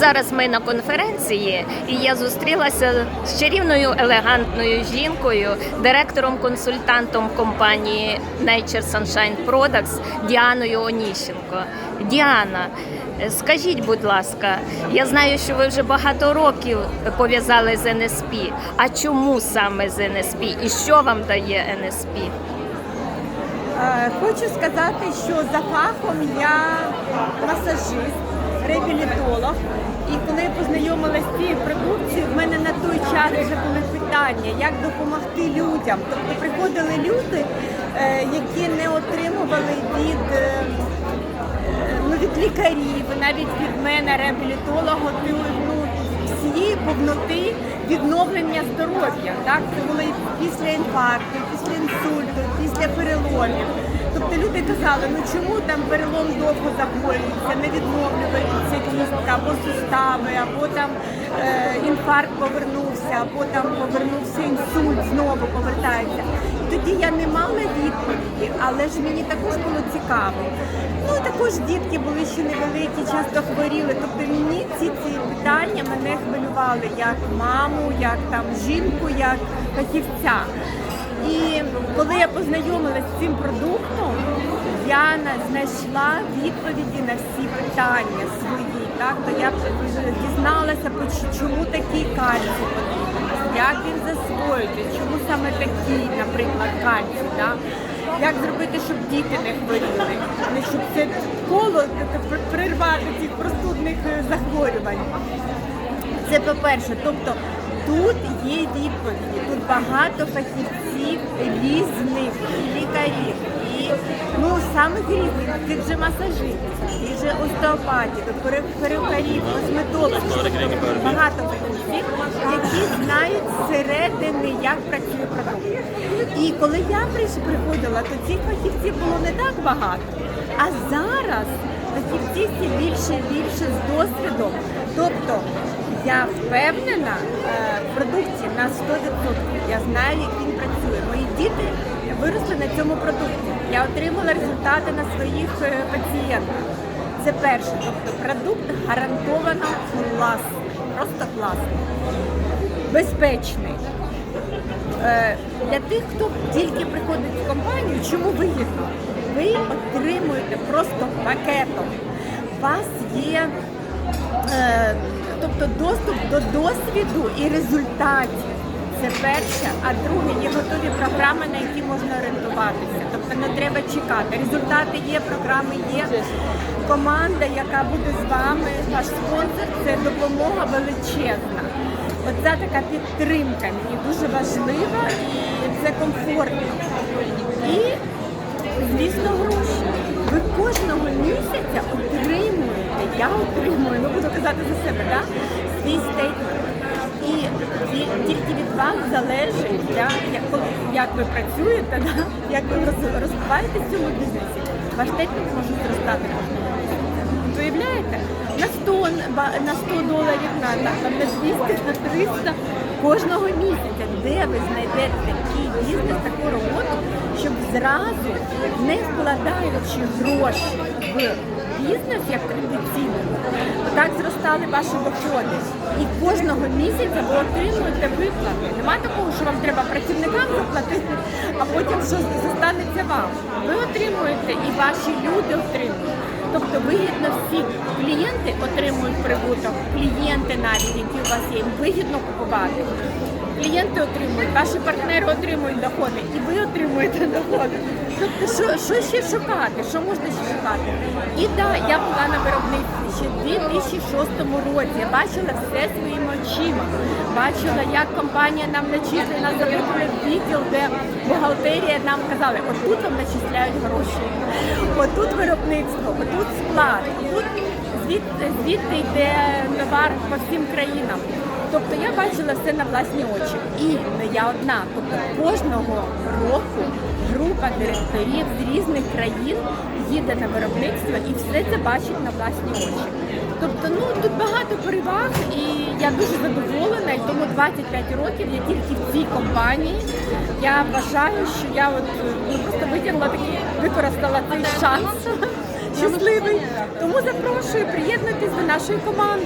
Зараз ми на конференції, і я зустрілася з чарівною елегантною жінкою, директором-консультантом компанії Nature Sunshine Products Діаною Оніщенко. Діана, скажіть, будь ласка, я знаю, що ви вже багато років пов'язали з НСП. А чому саме з НСП? І що вам дає НСП? Е, Хочу сказати, що за фахом я масажист, реабілітолог. І коли я познайомилася з цією продукцією, в мене на той час вже були питання, як допомогти людям. Тобто приходили люди, е, які не отримували від, е, ну, від лікарів, навіть від мене, реабілітолога, ну, всієї повноти відновлення здоров'я. Так? Це були після інфаркту, після інсульту, після переломів. Тобто люди казали, ну чому там перелом довго захворюється, не відновлюється кістка, або сустави, або там е, інфаркт повернувся, або там повернувся інсульт, знову повертається. Тоді я не мала відповіді, але ж мені також було цікаво. Ну також дітки були ще невеликі, часто хворіли. Тобто мені ці ці питання мене хвилювали як маму, як там жінку, як фахівця. І коли я познайомилася з цим продуктом, я знайшла відповіді на всі питання свої. Так, то я дізналася, чому такий потрібен, як він засвоюється, чому саме такий, наприклад, кальцій. Так? Як зробити, щоб діти не хворіли, щоб це коло таке прирвати цих простудних е, захворювань. Це по-перше, тобто тут є відповіді, тут багато фахівців різних лікарів, і ну самих різних, тих же масажистів, тих же остеопатів, перукарів, косметологів, багато фахівців, які знають зсередини, як працює продукт. І коли я приходила, то цих фахівців було не так багато. А зараз фахівці більше і більше з досвідом. Тобто я впевнена е, в продукті на 100%. Я знаю, як він працює. Мої діти виросли на цьому продукті. Я отримала результати на своїх е, пацієнтах. Це перше. Тобто продукт гарантовано класний. Просто класний. Безпечний. Е, Для тих, хто тільки приходить в компанію, чому вигідно? Ви отримуєте просто пакетом. У вас є тобто доступ до досвіду і результатів. Це перше, а друге є готові програми, на які можна орієнтуватися. Тобто не треба чекати. Результати є, програми є. Команда, яка буде з вами, ваш спонсор, це допомога величезна. Оця така підтримка мені дуже важлива і це комфортно. Отримую, ну буду казати за себе, да? свій стейтмент. І тільки від вас залежить, да, як, як ви працюєте, да? як ви роз- розвиваєтесь в цьому бізнесі. Ваш стейтмент може зростати. Уявляєте? На 100, на 100 доларів на, на 200, на 300 кожного місяця. Де ви знайдете такий бізнес, таку роботу, щоб зразу, не вкладаючи гроші в бізнес як традиційний, так зростали ваші доходи. І кожного місяця ви отримуєте виплати. Нема такого, що вам треба працівникам заплатити, а потім що зостанеться вам. Ви отримуєте і ваші люди отримують. Тобто вигідно всі клієнти отримують прибуток, клієнти навіть, які у вас є, їм вигідно купувати. Клієнти отримують, ваші партнери отримують доходи, і ви отримуєте доходи. Тобто, що, що ще шукати? Що можна ще шукати? І да, я була на виробництві ще в 2006 році. Я бачила все своїми очима. Бачила, як компанія нам начислила завикли відділ, де бухгалтерія нам казали, отут вам начисляють гроші, отут виробництво, отут склад, отут звідти, звідти йде товар по всім країнам. Тобто я бачила все на власні очі. І не я одна. Тобто кожного року група директорів з різних країн їде на виробництво і все це бачить на власні очі. Тобто, ну тут багато переваг, і я дуже задоволена, і тому 25 років я тільки в цій компанії. Я вважаю, що я от ну, просто витягла такий, використала цей шанс щасливий. Тому запрошую приєднатись до нашої команди.